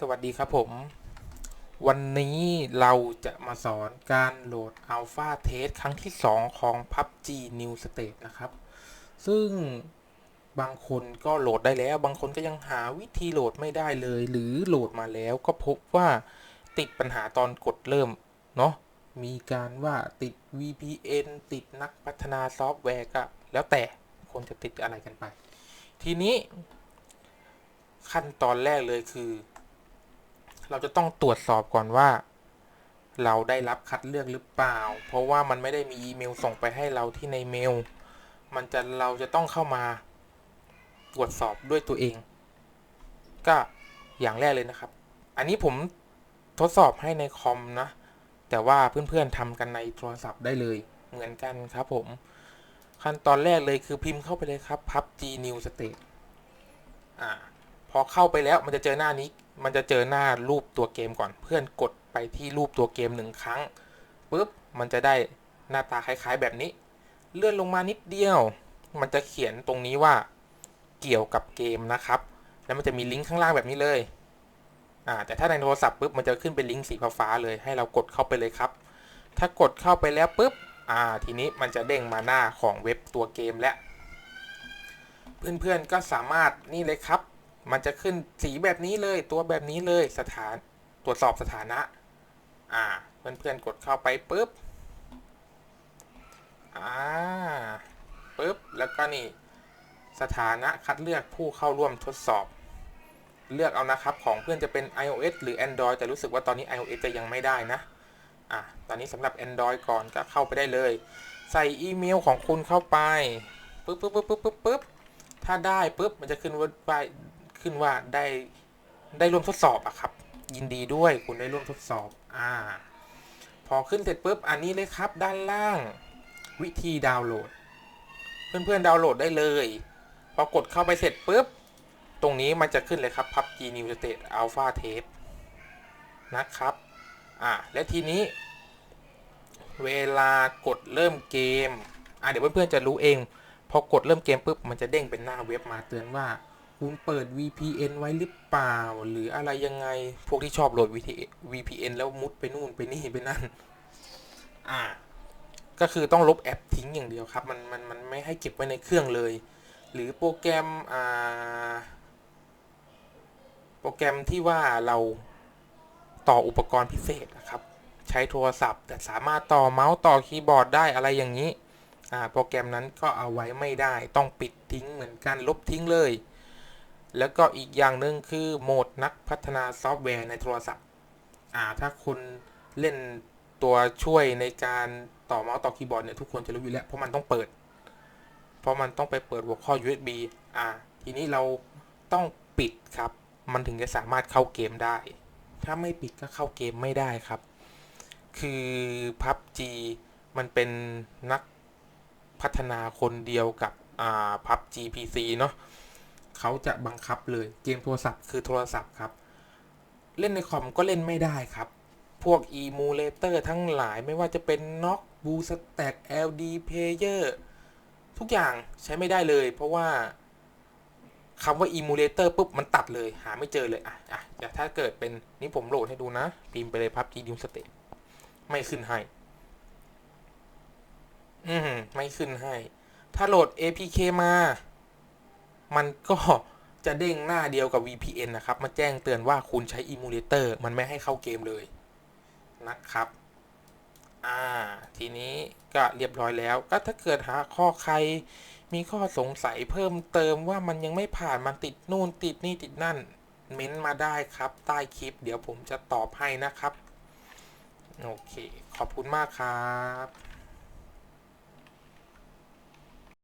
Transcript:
สวัสดีครับผม วันนี้เราจะมาสอนการโหลด Alpha Test ครั้งที่ 2 ของ PUBG New State นะครับ ซึ่งบางคนก็โหลดได้แล้ว บางคนก็ยังหาวิธีโหลดไม่ได้เลย หรือโหลดมาแล้วก็พบว่าติดปัญหาตอนกดเริ่ม เนาะมีการว่าติด VPN ติดนักพัฒนาซอฟต์แวร์ก็แล้วแต่คนจะติดอะไรกันไป ทีนี้ขั้นตอนแรกเลยคือ เราจะต้องตรวจสอบก่อนว่า เราได้รับคัดเลือกหรือเปล่า เพราะว่ามันไม่ได้มีอีเมลส่งไปให้เราที่ในเมล มันจะเราจะต้องเข้ามา ตรวจสอบด้วยตัวเอง ก็อย่างแรกเลยนะครับ อันนี้ผมทดสอบให้ในคอมนะ แต่ว่าเพื่อนๆทำกันในโทรศัพท์ได้เลยเหมือนกันครับผม ขั้นตอนแรกเลยคือพิมพ์เข้าไปเลยครับ PUBG New State อ่าพอเข้าไปแล้วมันจะเจอหน้านี้ มันจะเจอหน้ารูปตัวเกมก่อน เพื่อนกดไปที่รูปตัวเกมหนึ่งครั้งปุ๊บมันจะได้หน้าตาคล้ายๆแบบนี้ เลื่อนลงมานิดเดียว มันจะเขียนตรงนี้ว่าเกี่ยวกับเกมนะครับ แล้วมันจะมีลิงก์ข้างล่างแบบนี้เลยอ่าแต่ถ้าในโทรศัพท์ปุ๊บมันจะขึ้นเป็นลิงก์สีฟ้าเลยให้เรากดเข้าไปเลยครับ ถ้ากดเข้าไปแล้วปุ๊บอ่าทีนี้มันจะเด้งมาหน้าของเว็บตัวเกมและ เพื่อนๆก็สามารถนี่เลยครับ มันจะขึ้นสีแบบนี้เลยตัวแบบนี้เลยสถานตรวจสอบสถานะ อ่า เพื่อนๆกดเข้าไปปุ๊บ อ่าปุ๊บ แล้วก็นี่ สถานะคัดเลือกผู้เข้าร่วมทดสอบ เลือกเอานะครับ ของเพื่อนจะเป็น iOS หรือ Android แต่รู้สึกว่าตอนนี้ iOS จะยังไม่ได้นะ อะ ตอนนี้สำหรับ Android ก่อนก็เข้าไปได้เลย ใส่อีเมลของคุณเข้าไปปุ๊บปุ๊บปุ๊บปุ๊บปุ๊บถ้าได้ปุ๊บมันจะขึ้นว่า ขึ้นว่าได้ได้ร่วมทดสอบอะครับ ยินดีด้วยคุณได้ร่วมทดสอบอ่าพอขึ้นเสร็จปุ๊บอันนี้เลยครับ ด้านล่าง วิธีดาวน์โหลด เพื่อนๆดาวน์โหลดได้เลย พอกดเข้าไปเสร็จปุ๊บตรงนี้มันจะขึ้นเลยครับ PUBG New State Alpha Test นะครับอ่าและทีนี้ เวลากดเริ่มเกมอ่าเดี๋ยวเพื่อนๆจะรู้เอง พอกดเริ่มเกมปุ๊บมันจะเด้งเป็นหน้าเว็บมาเตือนว่า คุณเปิด VPN ไว้หรือเปล่า หรืออะไรยังไง พวกที่ชอบโหลด VPN แล้วมุดไปนู่นไปนี่ไปนั่น อ่า ก็คือต้องลบแอปทิ้งอย่างเดียวครับ มันมันมันไม่ให้เก็บไว้ในเครื่องเลย หรือโปรแกรม อ่า โปรแกรมที่ว่าเราต่ออุปกรณ์พิเศษนะครับ ใช้โทรศัพท์ แต่สามารถต่อเมาส์ต่อคีย์บอร์ดได้อะไรอย่างนี้ อ่า โปรแกรมนั้นก็เอาไว้ไม่ได้ ต้องปิดทิ้งเหมือนกันลบทิ้งเลย แล้วก็อีกอย่างหนึ่งคือโหมดนักพัฒนาซอฟต์แวร์ในโทรศัพท์อ่าถ้าคุณเล่นตัวช่วยในการต่อเมาส์ต่อคีย์บอร์ดเนี่ยทุกคนจะรู้อยู่แล้วเพราะมันต้องเปิด เพราะมันต้องไปเปิดหัวข้อ USB อ่าทีนี้เราต้องปิดครับ มันถึงจะสามารถเข้าเกมได้ ถ้าไม่ปิดก็เข้าเกมไม่ได้ครับ คือ PUBG มันเป็นนักพัฒนาคนเดียวกับอ่า PUBG PC เนาะ เขาจะบังคับเลยเกมโทรศัพท์คือโทรศัพท์ครับ เล่นในคอมก็เล่นไม่ได้ครับ พวก emulator ทั้งหลายไม่ว่าจะเป็น Knock BlueStack LD Player ทุกอย่างใช้ไม่ได้เลย เพราะว่าคำว่า emulator ปุ๊บมันตัดเลยหาไม่เจอเลย อะอะแต่ถ้าเกิดเป็นนี่ผมโหลดให้ดูนะ พิมพ์ไปเลย PUBG New State ไม่ขึ้นให้ อืมไม่ขึ้นให้ ถ้าโหลด APK มา มันก็จะเด้งหน้าเดียวกับ VPN นะครับ มาแจ้งเตือนว่าคุณใช้ emulator มันไม่ให้เข้าเกมเลยนะครับ อ่า ทีนี้ก็เรียบร้อยแล้ว ก็ถ้าเกิดหาข้อใครมีข้อสงสัยเพิ่มเติมว่ามันยังไม่ผ่านมันติดนู่นติดนี่ติดนั่น เม้นต์มาได้ครับ ใต้คลิป เดี๋ยวผมจะตอบให้นะครับ โอเค ขอบคุณมากครับ